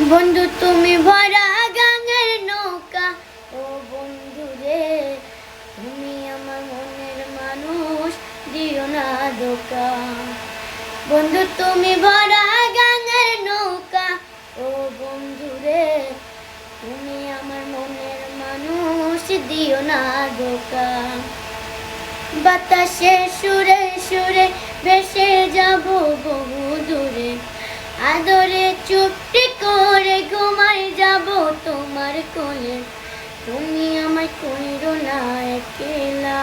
বন্ধু, তুমি ভরা গাঙের নৌকা। ও বন্ধু রে, তুমি আমার মনের মানুষ, দিও না ধোকা। বন্ধু, তুমি ভরা গাঙের নৌকা। ও বন্ধু রে, তুমি আমার মনের মানুষ, দিও না ধোকা। বাতাসে সুরে সুরে ভেসে যাব বহু দূরে। আদরে চুপটি তুমি আমায় কইরো না একলা।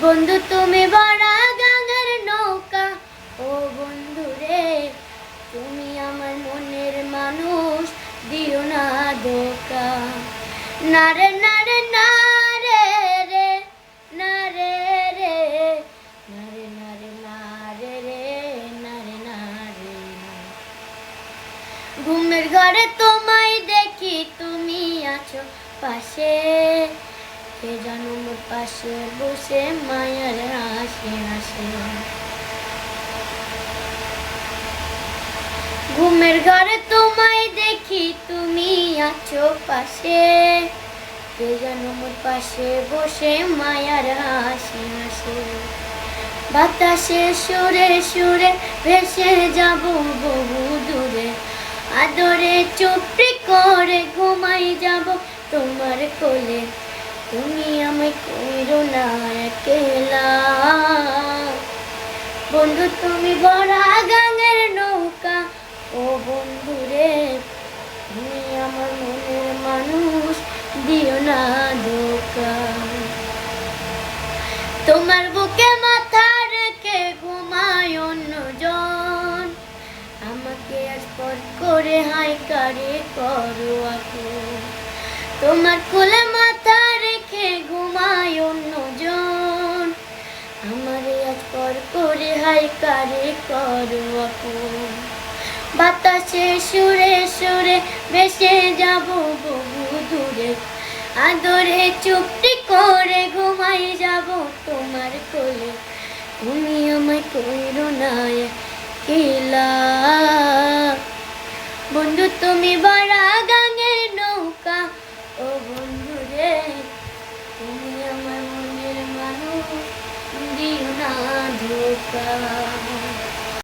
বন্ধু, তুমি বড়া গাঙের নৌকা। ও বন্ধু রে, তুমি আমার মনের মানুষ, দিও না দোকা নারায়ণ নারে ঘুমের ঘরে তোমায় দেখি, তুমি আছো পাশে। কে জানো পাশে বসে মায়ার হাসি হাসি। ঘুমের ঘরে তোমায় দেখি, তুমি আছো পাশে। কে যেন পাশে বসে মায়ার হাসি হাসি। বাতাসে সুরে সুরে ভেসে যাব বহু দূরে। আদরে চুপটি করে ঘুমাই যাব তোমার কোলে। তুমি আমায় কইরো না একলা। বন্ধু, তুমি বড় গাঙের নৌকা। ও বন্ধু রে, তুমি আমার মনের মানুষ, দিও না ধোকা। করে হাই কারে এখন তোমার কোলে মাথা রেখে ঘুমায় অন্যজন। আমারে আজ পর করে হাই কারে এখন বাতাসে সুরে সুরে ভেসে যাব বহু দূরে। আদরে চুপটি করে ঘুমাই যাব তোমার কোলে। তুমি আমায় কইরো না কেলা বন্ধু তুমি গাঙের নৌকা। ও বন্ধু রে তুমি আমার মনের মানুষ দিও না ধোকা।